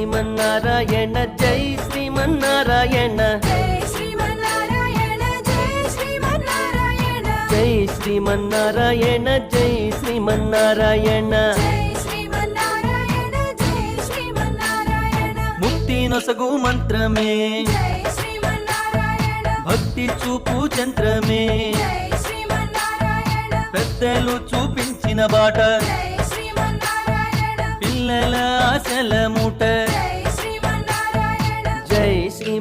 శ్రీమన్నారాయణ జై శ్రీమన్నారాయణ. జై శ్రీమన్నారాయణ జై శ్రీమన్నారాయణ. ముక్తి నొసగు మంత్రమే. భక్తి చూపు చంద్రమే. పెద్దలు చూపించిన బాట. పిల్లల ఆశల మూట.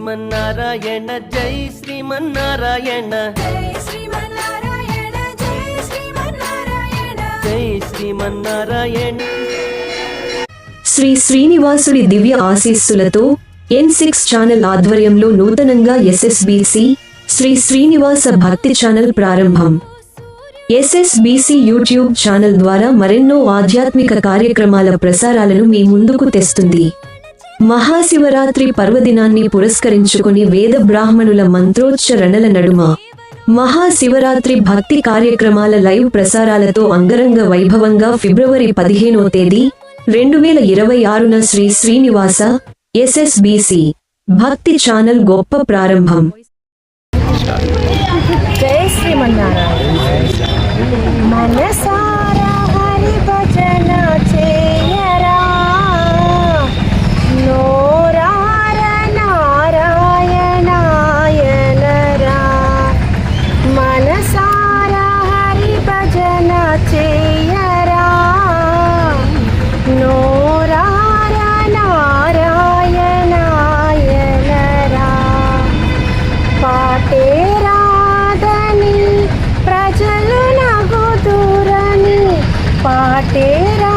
శ్రీమన్నారాయణ జై శ్రీమన్నారాయణ. జై శ్రీమన్నారాయణ. శ్రీ శ్రీనివాసుడి దివ్య ఆశీస్సులతో ఎన్ సిక్స్ ఛానల్ ఆధ్వర్యంలో నూతనంగా ఎస్ఎస్బిసి శ్రీ శ్రీనివాస భక్తి ఛానల్ ప్రారంభం. ఎస్ఎస్బిసి యూట్యూబ్ ఛానల్ ద్వారా మరెన్నో ఆధ్యాత్మిక కార్యక్రమాల ప్రసారాలను మీ ముందుకు తెస్తుంది. మహాశివరాత్రి పర్వదినాన్ని పురస్కరించుకుని వేద బ్రాహ్మణుల మంత్రోచ్చరణల నడుమ. మహాశివరాత్రి భక్తి కార్యక్రమాల లైవ్ ప్రసారాలతో అంగరంగ వైభవంగా ఫిబ్రవరి పదిహేనో తేదీ రెండు వేల ఇరవై ఆరున శ్రీ శ్రీనివాస ఎస్ఎస్బిసి. భక్తి ఛానల్ గొప్ప ప్రారంభం. జై శ్రీమన్నారాయణ. പാട്ടേര